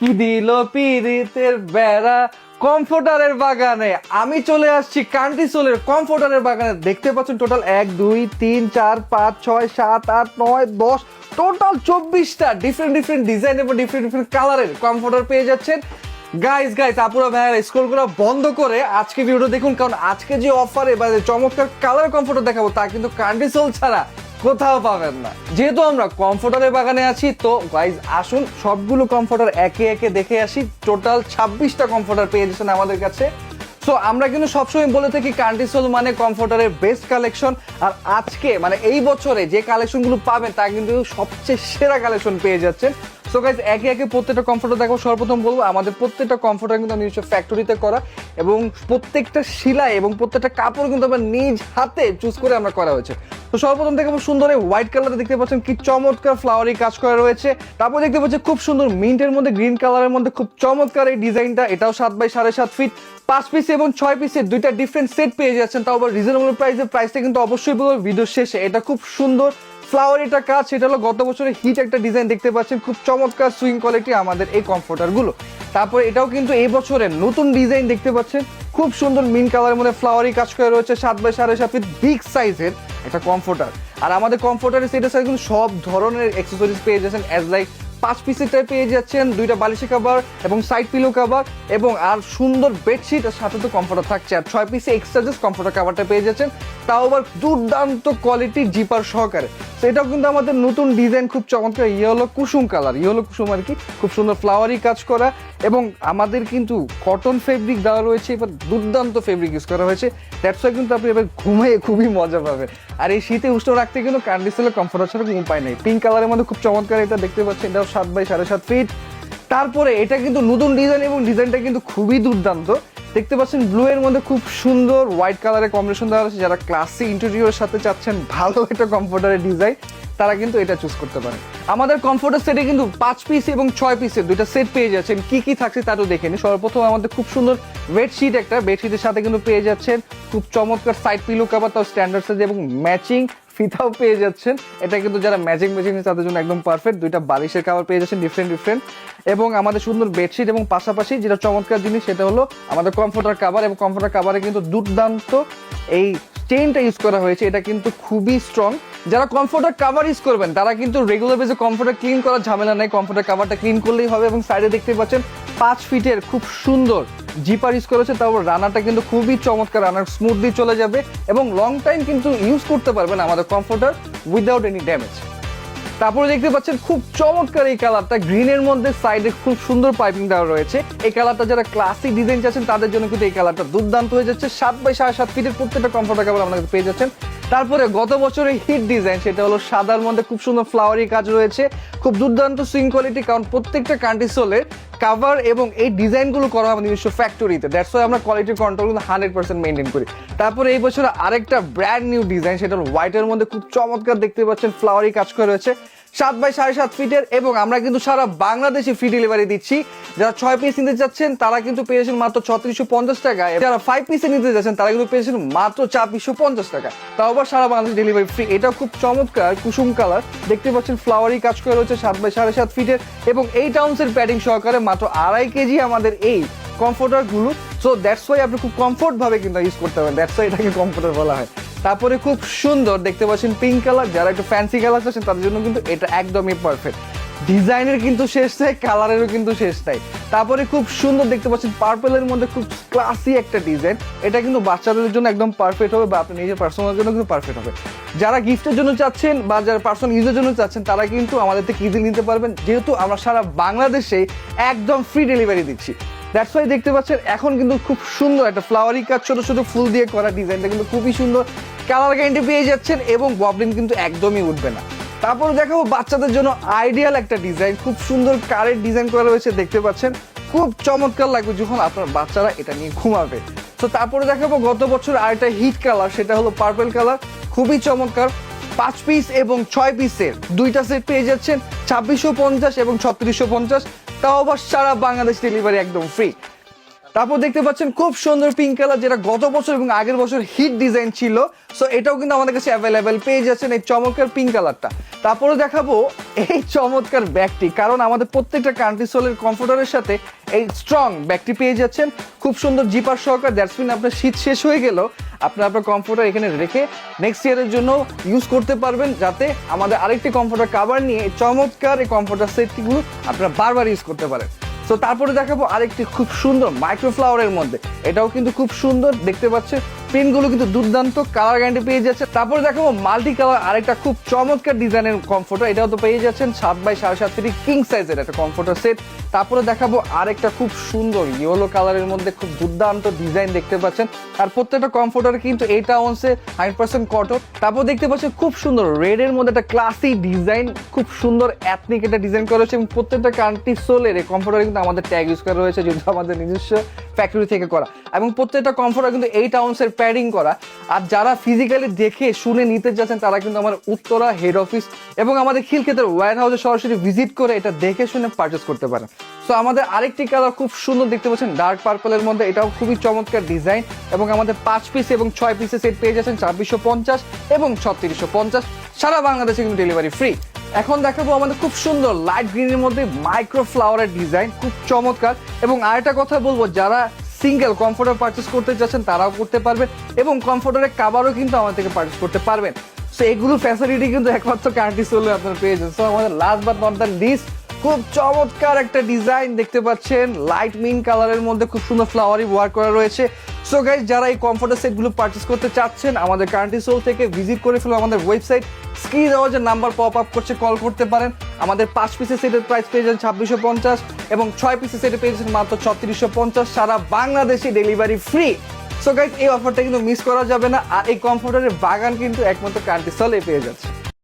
কি দিল পিরিতের বেড়া? কমফোর্টারের বাগানে। আমি চলে আসছি কান্ট্রি সোলের কমফোর্টারের বাগানে। দেখতে পাচ্ছেন টোটাল এক, দুই, তিন, চার, পাঁচ, ছয়, সাত, আট, নয়, দশ, টোটাল চব্বিশটা ডিফারেন্ট ডিফারেন্ট ডিজাইন এবং ডিফারেন্ট ডিফারেন্ট কালারের কমফোর্টার পেয়ে যাচ্ছেন। গাইস গাইস আপুরা ভাইয়ার স্ক্রল করা বন্ধ করে আজকে ভিডিও দেখুন, কারণ আজকে যে অফারে বা চমৎকার কালার কমফোর্টার দেখাবো, তা কিন্তু কান্ট্রি সোল ছাড়া কোথাও পাবেন না। যেহেতু আমরা কমফোর্টারের বাগানে আছি, তো গাইজ আসুন, সবগুলো কমফোর্টার একে একে দেখে আসি। টোটাল ছাব্বিশটা কমফোর্টার পেয়ে যাচ্ছেন আমাদের কাছে। সো আমরা কিন্তু সবসময় বলে থাকি কান্ট্রিসোল মানে কমফোর্টারের বেস্ট কালেকশন আর আজকে মানে এই বছরে যে কালেকশনগুলো পাবেন, তা কিন্তু সবচেয়ে সেরা কালেকশন পেয়ে যাচ্ছেন। সো গাইজ একে একে প্রত্যেকটা কমফোর্টার দেখো, সর্বপ্রথম বলব, আমাদের প্রত্যেকটা কমফোর্টার কিন্তু নিজস্ব ফ্যাক্টরিতে করা। এবং প্রত্যেকটা সেলাই এবং প্রত্যেকটা কাপড় কিন্তু আমরা নিজ হাতে চুজ করে আমরা করা হয়েছে। তো সর্বপ্রথম দেখে সুন্দর এই হোয়াইট কালারে দেখতে পাচ্ছেন। কি চমৎকার ফ্লাওয়ারি কাজ করা রয়েছে। তারপর দেখতে পাচ্ছেন খুব সুন্দর মিন্টের মধ্যে গ্রিন কালারের মধ্যে খুব চমৎকার এই ডিজাইনটা। এটাও সাত বাই সাড়ে সাত ফিট পাঁচ পিস এবং ছয় পিসের দুইটা ডিফারেন্ট সেট পেয়ে যাচ্ছেন। তাও আবার রিজনেবল প্রাইসে প্রাইসটা কিন্তু অবশ্যই বলব ভিডিও শেষে। এটা খুব সুন্দর ফ্লাওয়ার এটা কাজ, সেটা হলো গত বছরের হিট একটা ডিজাইন দেখতে পাচ্ছেন। খুব চমৎকার সুইং কোয়ালিটি আমাদের এই কমফোর্টারগুলো। তারপরে এটাও কিন্তু এই বছরের নতুন ডিজাইন দেখতে পাচ্ছেন। খুব সুন্দর মিন কালারের মধ্যে ফ্লাওয়ারি কাজ করে রয়েছে, সাত বাই সাড়ে সাত ফিট বিগ সাইজের একটা কমফোর্টার আর আমাদের কমফোর্টারের সেটের সাথে কিন্তু সব ধরনের অ্যাক্সেসরিজ পেয়ে যাচ্ছেন অ্যাজ লাইক পাঁচ পিসের পেয়ে যাচ্ছেন, দুইটা বালিশি কাভার এবং সাইড পিলো কাভার এবং আর সুন্দর বেডশিট আর সাথে তো কমফোর্টার থাকছে। আর ছয় পিসে এক্সট্রা জাস্ট কমফোর্টার কাভারটা পেয়ে যাচ্ছেন। তাও আবার দুর্দান্ত কোয়ালিটির জিপার সহকারে। তো এটাও কিন্তু আমাদের নতুন ডিজাইন খুব চমৎকার ইয়ে হলো কুসুম কালার ইয়ে হলো কুসুম আর কি, খুব সুন্দর ফ্লাওয়ারি কাজ করা এবং আমাদের কিন্তু কটন ফেব্রিক দেওয়া রয়েছে, এবার দুর্দান্ত ফেব্রিক ইউজ করা হয়েছে। দ্যাটস ওয়াই কিন্তু আপনি এবার ঘুমিয়ে খুবই মজা পাবেন। আর এই শীতে উষ্ণ রাখতে কিন্তু কান্ডিসেলের কমফোর্টার ছাড়া কোনো উপায় নেই। পিঙ্ক কালারের মধ্যে খুব চমৎকার এটা দেখতে পাচ্ছেন, এটাও সাত বাই সাড়ে সাত ফিট তারপরে এটা কিন্তু নতুন ডিজাইন এবং ডিজাইনটা কিন্তু খুবই দুর্দান্ত। দেখতে পাচ্ছেন ব্লু এর মধ্যে খুব সুন্দর হোয়াইট কালারের কম্বিনেশন দেওয়া আছে যারা ক্লাসিক ইন্টেরিয়র সাথে চাচ্ছেন, ভালো একটা কমফোর্টারের ডিজাইন তারা কিন্তু এটা চুজ করতে পারেন। আমাদের কমফোর্টার সেটে কিন্তু পাঁচ পিস এবং ছয় পিসের দুইটা সেট পেয়ে যাচ্ছেন। কি কি থাকছে তারও দেখে নিন। সর্বপ্রথম আমাদের খুব সুন্দর বেডশিট একটা। বেডশিটের সাথে কিন্তু পেয়ে যাচ্ছেন খুব চমৎকার সাইড পিলো কাভার তাও স্ট্যান্ডার্ড সাইজ এবং ম্যাচিং ফিতাও পেয়ে যাচ্ছেন। এটা কিন্তু যারা ম্যাচিং ম্যাচিং তাদের জন্য একদম পারফেক্ট দুইটা বালিশের কাভার পেয়ে যাচ্ছেন ডিফারেন্ট ডিফারেন্ট এবং আমাদের সুন্দর বেডশিট এবং পাশাপাশি যেটা চমৎকার জিনিস, সেটা হলো আমাদের কমফোর্টার কাভার এবং কমফোর্টার কাভারে কিন্তু দুর্দান্ত এই চেইনটা ইউজ করা হয়েছে। এটা কিন্তু খুবই স্ট্রং যারা কমফোর্টার কাভার ইউজ করবেন, তারা কিন্তু রেগুলার বেসে কমফোর্টার ক্লিন করার ঝামেলা নেই। কমফোর্টার কাভারটা ক্লিন করলেই হবে এবং সাইডে দেখতে পাচ্ছেন পাঁচ ফিটের খুব সুন্দর জিপার ইউজ করেছে তারপর রানারটা কিন্তু খুবই চমৎকার, রানার স্মুথলি চলে যাবে এবং লং টাইম কিন্তু ইউজ করতে পারবেন আমাদের কমফোর্টার উইদাউট এনি ড্যামেজ তারপরে দেখতে পাচ্ছেন খুব চমৎকার এই কালারটা গ্রিনের মধ্যে সাইডে খুব সুন্দর পাইপিং দেওয়া রয়েছে। এই কালারটা যারা ক্লাসিক ডিজাইন চাচ্ছেন, তাদের জন্য কিন্তু এই কালারটা দুর্দান্ত হয়ে যাচ্ছে। সাত বাই সাড়ে সাত ফিটের প্রত্যেকটা কমফোর্টার কাপড় আপনাদের পেয়ে যাচ্ছেন। তারপরে গত বছরের হিট ডিজাইন সেটা হলো সাদার মধ্যে খুব সুন্দর ফ্লাওয়ারি কাজ রয়েছে। খুব দুর্দান্ত সুইং কোয়ালিটি কারণ প্রত্যেকটা কান্ট্রিসোলের কাভার এবং এই ডিজাইনগুলো করা হয় নিজস্ব ফ্যাক্টরিতে দ্যাটস ওয়াই আমরা কোয়ালিটি কন্ট্রোল কিন্তু হান্ড্রেড পার্সেন্ট মেনটেন করি। তারপরে এই বছর আরেকটা ব্র্যান্ড নিউ ডিজাইন সেটা হোয়াইটের মধ্যে খুব চমৎকার দেখতে পাচ্ছেন ফ্লাওয়ারি কাজ করে রয়েছে। সাত বাই সাড়ে সাত ফিটের, এবং আমরা কিন্তু সারা বাংলাদেশে ফ্রি ডেলিভারি দিচ্ছি। যারা ছয় পিস নিতে যাচ্ছেন তারা কিন্তু পেয়েছেন মাত্র ছত্রিশশো পঞ্চাশ টাকায় যারা ফাইভ পিসে নিতে যাচ্ছেন, তারা কিন্তু পেয়েছেন মাত্র চারশো পঞ্চাশ টাকা। তাও আবার সারা বাংলাদেশ ডেলিভারি ফ্রি এটা খুব চমৎকার, কুসুম কালার দেখতে পাচ্ছেন ফ্লাওয়ারি কাজ করে রয়েছে সাত বাই সাড়ে সাত ফিটের, এবং এই টাউন্সের প্যাডিং সহকারে মাত্র আড়াই কেজি আমাদের এই কমফোর্টারগুলো। সো দ্যাটস ওয়াই আপনি খুব কমফোর্ট ভাবে কিন্তু ইউজ করতে পারেন। দ্যাটস ওয়াই এটাকে কমফোর্টার বলা হয়। তারপরে খুব সুন্দর দেখতে পাচ্ছেন পিঙ্ক কালার যারা একটু ফ্যান্সি কালার চাচ্ছেন তাদের জন্য কিন্তু এটা একদমই পারফেক্ট ডিজাইনের কিন্তু শেষ নাই কালারেরও কিন্তু শেষ নাই। তারপরে খুব সুন্দর দেখতে পাচ্ছেন পার্পেলের মধ্যে খুব ক্লাসি একটা ডিজাইন এটা কিন্তু বাচ্চাদের জন্য একদম পারফেক্ট হবে বা আপনি নিজের পার্সোনাল জন্য কিন্তু পারফেক্ট হবে। যারা গিফটের জন্য চাচ্ছেন বা যারা পার্সোনাল ইউজের জন্য চাচ্ছেন, তারা কিন্তু আমাদের থেকে ইজিলি নিতে পারবেন। যেহেতু আমরা সারা বাংলাদেশে একদম ফ্রি ডেলিভারি দিচ্ছি। দ্যাটস ওয়াই দেখতে পাচ্ছেন, এখন কিন্তু খুব সুন্দর একটা ফ্লাওয়ারি কাজ ছোট ছোট ফুল দিয়ে করা ডিজাইনটা কিন্তু খুবই সুন্দর। কালার গ্যারেন্টি পেয়ে যাচ্ছেন এবং ববলিন কিন্তু একদমই উঠবে না। তারপরে দেখাবো বাচ্চাদের জন্য আইডিয়াল একটা ডিজাইন খুব সুন্দর কারের ডিজাইন করা রয়েছে, দেখতে পাচ্ছেন। খুব চমৎকার লাগবে যখন আপনার বাচ্চারা এটা নিয়ে ঘুমাবে। তো তারপরে দেখাবো গত বছর আরেকটা হিট কালার সেটা হলো পার্পেল কালার খুবই চমৎকার। পাঁচ পিস এবং ছয় পিসের দুইটা সেট পেয়ে যাচ্ছেন, ছাব্বিশশো পঞ্চাশ এবং ছত্রিশশো পঞ্চাশ। তাও আবার সারা বাংলাদেশ ডেলিভারি একদম ফ্রি তারপর দেখতে পাচ্ছেন খুব সুন্দর পিঙ্ক কালার যেটা গত বছর এবং আগের বছর হিট ডিজাইন ছিল। সো এটাও কিন্তু আমাদের কাছে অ্যাভেলেবেল পেয়ে যাচ্ছেন এই চমৎকার পিঙ্ক কালারটা তারপরে দেখাবো এই চমৎকার ব্যাগটি, কারণ আমাদের প্রত্যেকটা কান্ট্রি সোলের কমফোর্টারের সাথে এই স্ট্রং ব্যাগটি পেয়ে যাচ্ছেন। খুব সুন্দর জিপার সহকার দ্যাটস মিন আপনার শীত শেষ হয়ে গেল। আপনার আপনার কমফোর্টার এখানে রেখে নেক্সট ইয়ারের জন্য ইউজ করতে পারবেন যাতে আমাদের আরেকটি কমফোর্টার কাভার নিয়ে চমৎকার এই কমফোর্টার সেটটিগুলো আপনারা বারবার ইউজ করতে পারেন। তো তারপরে দেখাবো আরেকটি খুব সুন্দর মাইক্রোফ্লাওয়ারের মধ্যে। এটাও কিন্তু খুব সুন্দর, দেখতে পাচ্ছে প্রিন্টগুলো কিন্তু দুর্দান্ত কালার গ্যারান্টি পেয়ে যাচ্ছে। তারপরে দেখাবো মাল্টি কালার আরেকটা খুব চমৎকার ডিজাইনের কমফোর্টার এটাও তো পেয়ে যাচ্ছেন সাত বাই সাড়ে সাত ফিটি কিং সাইজের একটা কমফোর্টার সেট তারপরে দেখাবো আরেকটা খুব সুন্দর ইয়েলো কালারের মধ্যে খুব দুর্দান্ত ডিজাইন দেখতে পাচ্ছেন। আর প্রত্যেকটা কমফোর্টার কিন্তু এইটা অংশে হান্ড্রেড পার্সেন্ট কটন তারপর দেখতে পাচ্ছেন খুব সুন্দর রেড এর মধ্যে একটা ক্লাসিক ডিজাইন খুব সুন্দর অ্যাথনিক এটা ডিজাইন করা হয়েছে এবং প্রত্যেকটা কান্ট্রি সোলের এই কমফোর্টার কিন্তু আমাদের ট্যাগ ইউজ করা রয়েছে, যেহেতু আমাদের নিজস্ব ফ্যাক্টরি থেকে করা। এবং প্রত্যেকটা কমফোর্টার কিন্তু এইট আউন্সের প্যাডিং করা। আর যারা ফিজিক্যালি দেখে, শুনে নিতে যাচ্ছেন, তারা কিন্তু আমার উত্তরা হেড অফিস এবং আমাদের খিলক্ষেতের ওয়ার হাউসে সরাসরি ভিজিট করে এটা দেখে শুনে পারচেস করতে পারেন। তো আমাদের আরেকটি কালার খুব সুন্দর দেখতে পাচ্ছেন ডার্ক পার্পলের মধ্যে। এটাও খুবই চমৎকার ডিজাইন এবং আমাদের পাঁচ পিস এবং ছয় পিসে সেট পেয়ে যাচ্ছেন, ছাব্বিশশো পঞ্চাশ এবং ছত্রিশশো পঞ্চাশ। সারা বাংলাদেশে কিন্তু ডেলিভারি ফ্রি এখন দেখাবো আমাদের খুব সুন্দর লাইট গ্রিনের মধ্যে মাইক্রো ফ্লাওয়ারের ডিজাইন খুব চমৎকার। এবং আরেকটা কথা বলব, যারা সিঙ্গেল কমফোর্টার পারচেস করতে চাচ্ছেন তারাও করতে পারবেন এবং কমফোর্টারের কাবারও কিন্তু আমাদের থেকে পারচেস করতে পারবেন। সো এগুলো ফ্যাসিলিটি কিন্তু একমাত্র কান্ট্রি চলে আপনারা পেয়ে যান সো আমাদের last but not the least খুব চমৎকার একটা ডিজাইন দেখতে পাচ্ছেন। লাইট মিন কালারের মধ্যে খুব সুন্দর ফ্লাওয়ারি ওয়ার্ক করা রয়েছে। সো গাইজ যারা এই কমফোর্টার সেটগুলো পারচেস করতে চাচ্ছেন, আমাদের কান্ট্রি সোল থেকে ভিজিট করে ফেলুন আমাদের ওয়েবসাইট স্ক্রিন দেওয়া যে নাম্বার পপ আপ করছে কল করতে পারেন। আমাদের পাঁচ পিসের সেটের প্রাইস পেয়ে যান ছাব্বিশশো পঞ্চাশ এবং ছয় পিসের সেটে পেয়ে যাচ্ছেন মাত্র ছত্রিশশো পঞ্চাশ সারা বাংলাদেশে ডেলিভারি ফ্রি সো গাইজ এই অফারটা কিন্তু মিস করা যাবে না আর এই কমফোর্টারের বাগান কিন্তু একমাত্র সোলে পেয়ে যাচ্ছে।